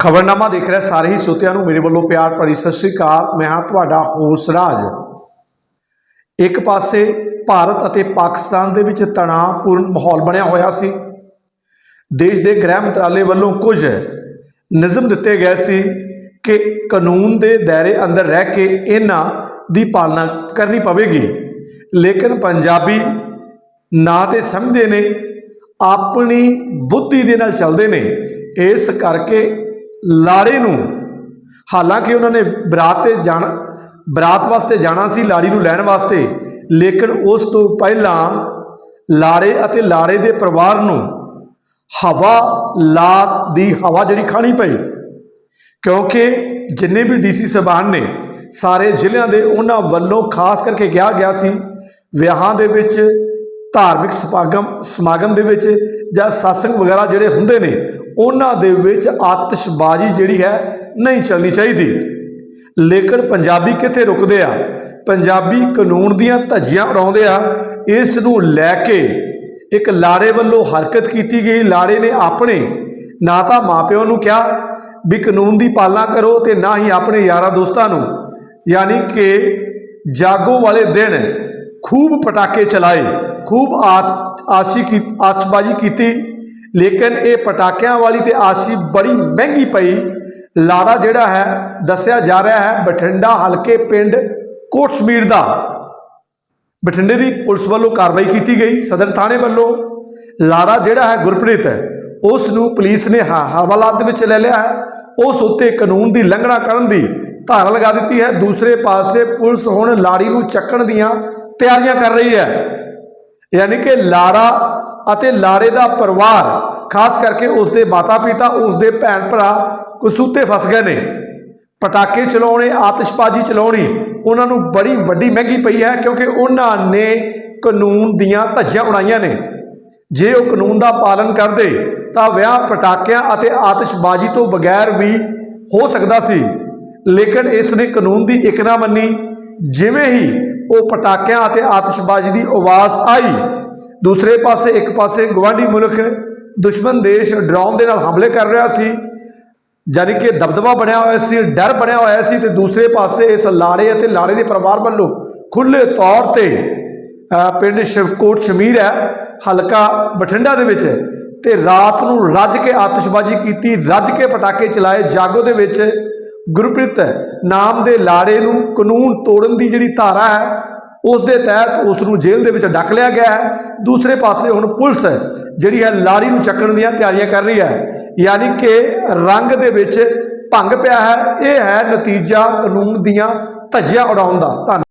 ਖਬਰਨਾਮਾ ਦੇਖ ਰਿਹਾ, ਸਾਰੇ ਹੀ ਸਰੋਤਿਆਂ ਨੂੰ ਮੇਰੇ ਵੱਲੋਂ ਪਿਆਰ ਭਰੀ ਸਤਿ ਸ੍ਰੀ ਅਕਾਲ। ਮੈਂ ਹਾਂ ਤੁਹਾਡਾ ਹੋਸ ਰਾਜ। ਇੱਕ ਪਾਸੇ ਭਾਰਤ ਅਤੇ ਪਾਕਿਸਤਾਨ ਦੇ ਵਿੱਚ ਤਣਾਅਪੂਰਨ ਮਾਹੌਲ ਬਣਿਆ ਹੋਇਆ ਸੀ। ਦੇਸ਼ ਦੇ ਗ੍ਰਹਿ ਮੰਤਰਾਲੇ ਵੱਲੋਂ ਕੁਝ ਨਿਯਮ ਦਿੱਤੇ ਗਏ ਸੀ ਕਿ ਕਾਨੂੰਨ ਦੇ ਦਾਇਰੇ ਅੰਦਰ ਰਹਿ ਕੇ ਇਹਨਾਂ ਦੀ ਪਾਲਣਾ ਕਰਨੀ ਪਵੇਗੀ। ਲੇਕਿਨ ਪੰਜਾਬੀ ਨਾ ਤੇ ਸਮਝਦੇ ਨੇ, ਆਪਣੀ ਬੁੱਧੀ ਦੇ ਨਾਲ ਚੱਲਦੇ ਨੇ। ਇਸ ਕਰਕੇ ਲਾੜੇ ਨੂੰ। ਹਾਲਾਂਕਿ ਉਹਨਾਂ ਨੇ ਬਰਾਤ ਤੇ ਜਾਣਾ, ਬਰਾਤ ਵਾਸਤੇ ਜਾਣਾ ਸੀ, ਲਾੜੀ ਨੂੰ ਲੈਣ ਵਾਸਤੇ। ਲੇਕਿਨ ਉਸ ਤੋਂ ਪਹਿਲਾਂ ਲਾੜੇ ਅਤੇ ਲਾੜੇ ਦੇ ਪਰਿਵਾਰ ਨੂੰ ਹਵਾ, ਲਾਤ ਦੀ ਹਵਾ ਜਿਹੜੀ ਖਾਣੀ ਪਈ। ਕਿਉਂਕਿ ਜਿੰਨੇ ਵੀ ਡੀਸੀ ਸਭਾਨ ਨੇ, ਸਾਰੇ ਜ਼ਿਲ੍ਹਿਆਂ ਦੇ ਉਹਨਾਂ ਵੱਲੋਂ ਖਾਸ ਕਰਕੇ ਕਿਹਾ ਗਿਆ ਸੀ, ਵਿਆਹਾਂ ਦੇ ਵਿੱਚ ਧਾਰਮਿਕ ਸਮਾਗਮ ਸਮਾਗਮ ਦੇ ਵਿੱਚ ਜਾਂ satsang ਵਗੈਰਾ ਜਿਹੜੇ ਹੁੰਦੇ ਨੇ, ਉਹਨਾਂ ਦੇ ਵਿੱਚ ਆਤਿਸ਼ਬਾਜ਼ੀ ਜਿਹੜੀ ਹੈ ਨਹੀਂ ਚੱਲਣੀ ਚਾਹੀਦੀ। ਲੇਕਿਨ ਪੰਜਾਬੀ ਕਿੱਥੇ ਰੁਕਦੇ ਆ? ਪੰਜਾਬੀ ਕਾਨੂੰਨ ਦੀਆਂ ਧੱਜੀਆਂ ਉਡਾਉਂਦੇ ਆ। ਇਸ ਨੂੰ ਲੈ ਕੇ ਇੱਕ ਲਾੜੇ ਵੱਲੋਂ ਹਰਕਤ ਕੀਤੀ ਗਈ। ਲਾੜੇ ਨੇ ਆਪਣੇ ਨਾ ਤਾਂ ਮਾਪਿਆਂ ਨੂੰ ਕਿਹਾ ਵੀ ਕਾਨੂੰਨ ਦੀ ਪਾਲਣਾ ਕਰੋ ਤੇ ਨਾ ਹੀ ਆਪਣੇ ਯਾਰਾਂ ਦੋਸਤਾਂ ਨੂੰ। ਯਾਨੀ ਕਿ ਜਾਗੋ ਵਾਲੇ ਦਿਨ ਖੂਬ ਪਟਾਕੇ ਚਲਾਏ। ਖੂਬ ਆ- ਆਛੀ ਕੀ, ਆਤਸ਼ਬਾਜ਼ੀ ਕੀਤੀ, ਲੇਕਿਨ ਇਹ ਪਟਾਕਿਆਂ ਵਾਲੀ ਤੇ ਆਛੀ ਬੜੀ ਮਹਿੰਗੀ ਪਈ। ਲਾੜਾ ਜਿਹੜਾ ਹੈ, ਦੱਸਿਆ ਜਾ ਰਿਹਾ ਹੈ, ਬਠਿੰਡਾ ਹਲਕੇ ਪਿੰਡ ਕੋਟਸ਼ਮੀਰ ਦਾ। ਬਠਿੰਡੇ ਦੀ ਪੁਲਿਸ ਵੱਲੋਂ ਕਾਰਵਾਈ ਕੀਤੀ ਗਈ, ਸਦਰ ਥਾਣੇ ਵੱਲੋਂ। ਲਾੜਾ ਜਿਹੜਾ ਹੈ, ਗੁਰਪ੍ਰੀਤ, ਉਸ ਨੂੰ ਪੁਲਿਸ ਨੇ ਹਵਾਲਾਤ ਦੇ ਵਿੱਚ ਲੈ ਲਿਆ ਹੈ। ਉਸ ਉੱਤੇ ਕਾਨੂੰਨ ਦੀ ਲੰਘਣਾ ਕਰਨ ਦੀ ਧਾਰਾ ਲਗਾ ਦਿੱਤੀ ਹੈ। ਦੂਸਰੇ ਪਾਸੇ ਪੁਲਿਸ ਹੁਣ ਲਾੜੀ ਨੂੰ ਚੱਕਣ ਦੀਆਂ ਤਿਆਰੀਆਂ ਕਰ ਰਹੀ ਹੈ। ਯਾਨੀ ਕਿ ਲਾੜਾ ਅਤੇ ਲਾੜੇ ਦਾ ਪਰਿਵਾਰ, ਖਾਸ ਕਰਕੇ ਉਸ ਦੇ ਮਾਤਾ-ਪਿਤਾ ਉਸ ਦੇ ਭੈਣ ਭਰਾ ਕਸੂਤੇ ਫਸ ਗਏ ਨੇ। ਪਟਾਕੇ ਚਲਾਉਣੇ, ਆਤਿਸ਼ਬਾਜ਼ੀ ਚਲਾਉਣੀ, ਉਹਨਾਂ ਨੂੰ ਬੜੀ ਵੱਡੀ ਮਹਿੰਗੀ ਪਈ ਹੈ ਕਿਉਂਕਿ ਉਹਨਾਂ ਨੇ ਕਾਨੂੰਨ ਦੀਆਂ ਧੱਜੀਆਂ ਉਡਾਈਆਂ ਨੇ। ਜੇ ਉਹ ਕਾਨੂੰਨ ਦਾ ਪਾਲਨ ਕਰਦੇ, ਤਾਂ ਵਿਆਹ ਪਟਾਕਿਆਂ ਅਤੇ ਆਤਿਸ਼ਬਾਜ਼ੀ ਤੋਂ ਬਗੈਰ ਵੀ ਹੋ ਸਕਦਾ ਸੀ। ਲੇਕਿਨ ਇਸ ਨੇ ਕਾਨੂੰਨ ਦੀ ਇੱਕ ਨਾ ਮੰਨੀ, ਜਿਵੇਂ ਹੀ ਉਹ ਪਟਾਕਿਆਂ ਅਤੇ ਆਤਿਸ਼ਬਾਜ਼ੀ ਦੀ ਆਵਾਜ਼ ਆਈ। ਦੂਸਰੇ ਪਾਸੇ, ਇੱਕ ਪਾਸੇ ਗਵਾਂਢੀ ਮੁਲਕ ਦੁਸ਼ਮਣ ਦੇਸ਼ ਡਰਾਉਣ ਦੇ ਨਾਲ ਹਮਲੇ ਕਰ ਰਿਹਾ ਸੀ ਜਾਨੀ ਕਿ ਦਬਦਬਾ ਬਣਿਆ ਹੋਇਆ ਸੀ, ਡਰ ਬਣਿਆ ਹੋਇਆ ਸੀ ਤੇ ਦੂਸਰੇ ਪਾਸੇ ਇਸ ਲਾੜੇ ਅਤੇ ਲਾੜੇ ਦੇ ਪਰਿਵਾਰ ਵੱਲੋਂ ਖੁੱਲੇ ਤੌਰ ਤੇ ਪਿੰਡ ਸ਼ਿਵਕੋਟ ਸ਼ਮੀਰ ਹੈ, ਹਲਕਾ ਬਠਿੰਡਾ ਦੇ ਵਿੱਚ ਤੇ ਰਾਤ ਨੂੰ ਰੱਜ ਕੇ ਆਤਿਸ਼ਬਾਜ਼ੀ ਕੀਤੀ, ਰੱਜ ਕੇ ਪਟਾਕੇ ਚਲਾਏ, ਜਾਗੋ ਦੇ ਵਿੱਚ ਗੁਰਪ੍ਰੀਤ ਨਾਮ ਦੇ ਲਾੜੇ ਨੂੰ ਕਾਨੂੰਨ ਤੋੜਨ ਦੀ ਜਿਹੜੀ ਧਾਰਾ ਹੈ ਉਸ ਦੇ ਤਹਿਤ ਉਸ ਨੂੰ ਜੇਲ੍ਹ ਦੇ ਵਿੱਚ ਡੱਕ ਲਿਆ ਗਿਆ ਹੈ। ਦੂਸਰੇ ਪਾਸੇ ਹੁਣ ਪੁਲਿਸ ਜਿਹੜੀ ਹੈ ਲਾੜੀ ਨੂੰ ਚੱਕਣ ਦੀਆਂ ਤਿਆਰੀਆਂ ਕਰ ਰਹੀ ਹੈ। ਯਾਨੀ ਕਿ ਰੰਗ ਦੇ ਵਿੱਚ ਭੰਗ ਪਿਆ ਹੈ। ਇਹ ਹੈ ਨਤੀਜਾ ਕਾਨੂੰਨ ਦੀਆਂ ਧੱਜੀਆਂ ਉਡਾਉਣ ਦਾ। ਧੰਨ